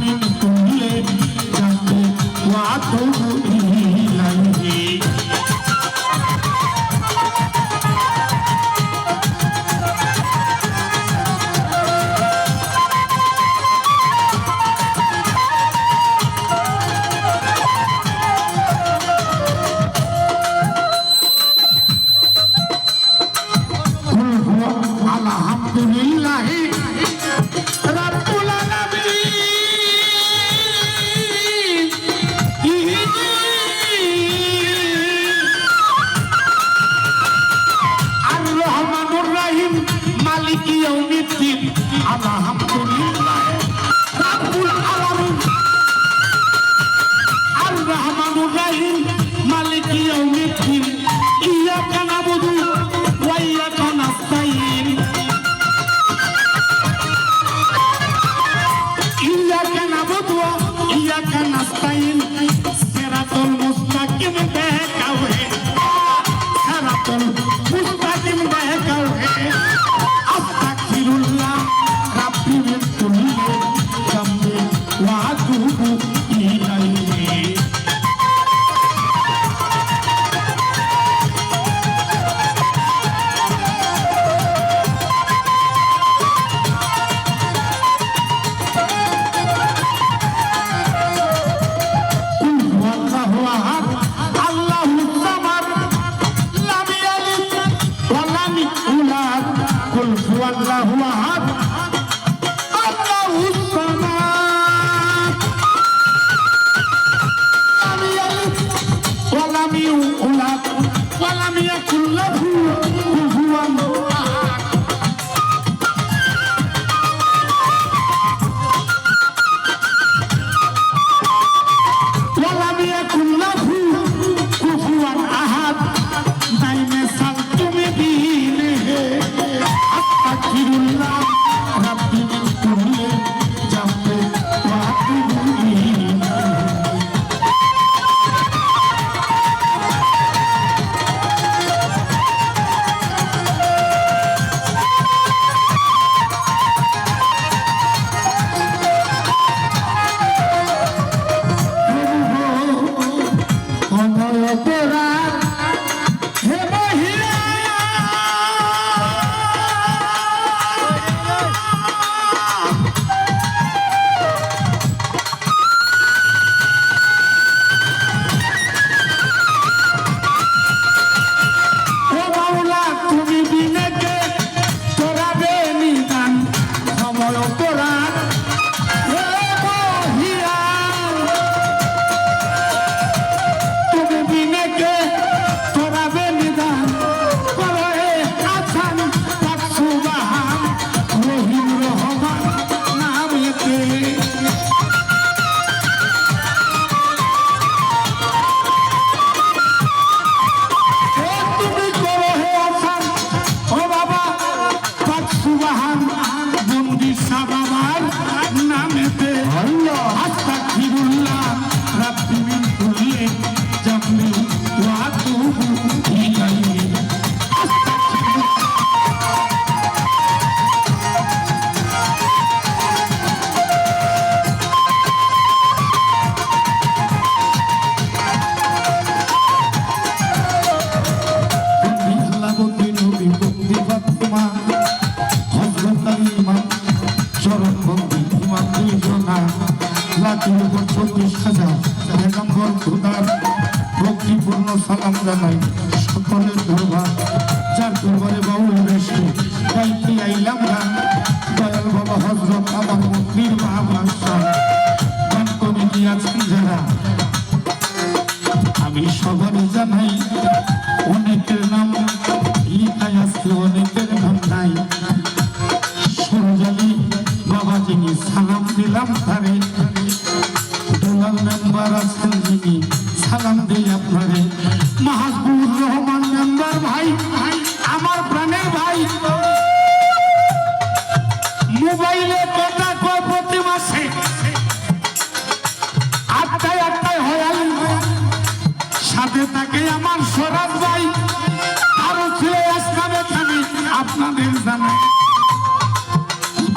মিন কুল্লি যামবি ওয়া যাক নাস্তাইল আল্লাহু আহাদ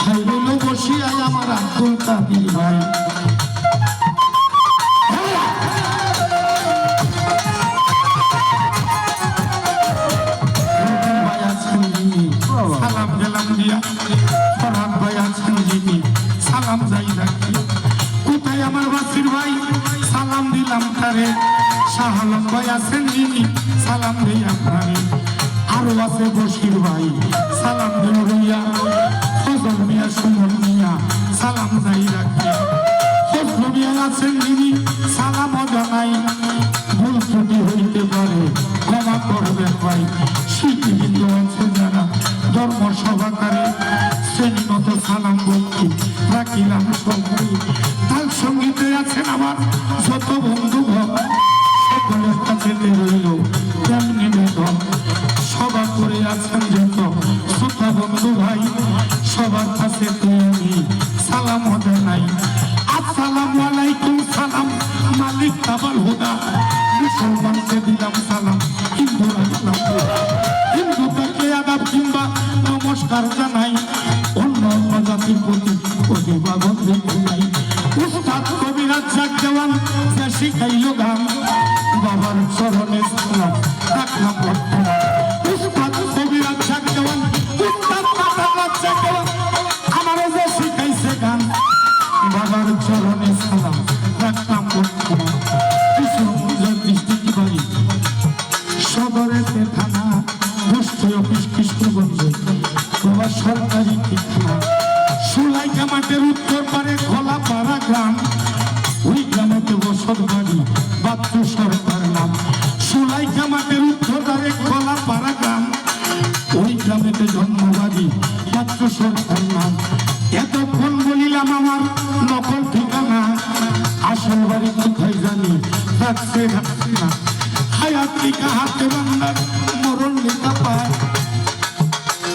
খাইলো বসিয়াই আমার আব্দুল আছেন যিনি, সালাম গেলাম দিয়া। ফরহাদ ভাই আছেন যিনি, সালাম যাই রাখি। কোথায় আমার বাসির ভাই? সালাম দিলাম তারে। আপনারে। আরও আছে বসির ভাই। সালাম দিল রইয়া মিয়া সুমন মিয়া, সালাম যাই রাখি ফজল আছেন যিনি সালামও জানাই, ভুল ত্রুটি হইতে পারে, ক্ষমা করবেন ভাই স্মৃতিবৃন্দ আছে যারা ধর্ম সভাকারে শ্রেণীমতো সালাম বলছি রাখিলাম সঙ্গী তার সঙ্গীতে আছেন আমার যত বন্ধু নাই উস্তাদ কবিরাজ জাগ দেওয়ান শিখাইল গান। বাবার চরণে এক রাখলাম জন্মবাড়ি বাচ্চু সরকার নাম এতক্ষণ বলিলাম আমার নকল ঠিকানা, আসল বাড়ি কোথায় জানি রাখছে রাখছে না হায়াত লিখা হাতে বান্দার মরণ লেখা পায়।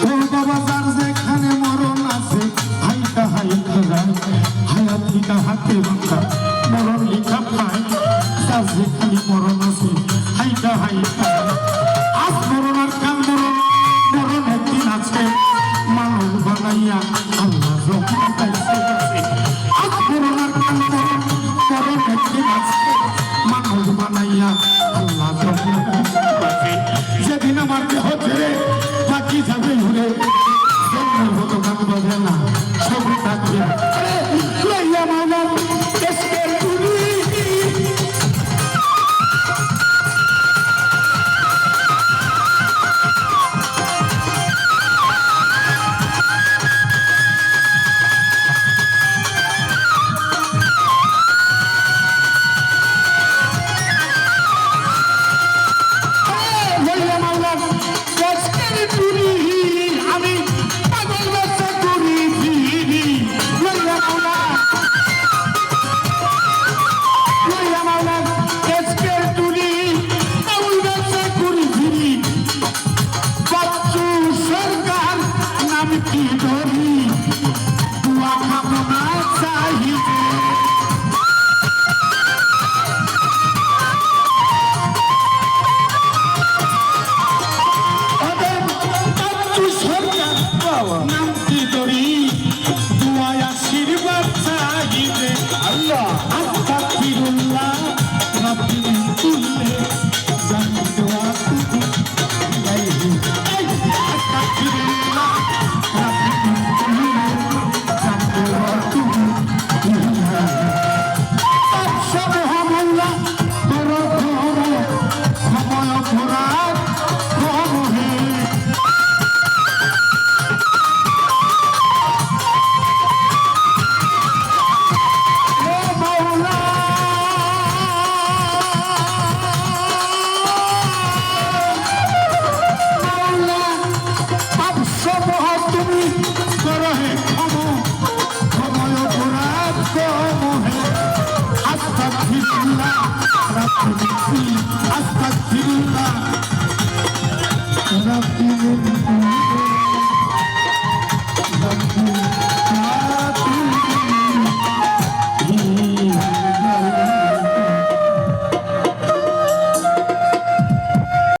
ও বাবা মরণ লিখা হাতে বান্দার মরণ লেখা না الله رب نفسي أستغفر الله ربي من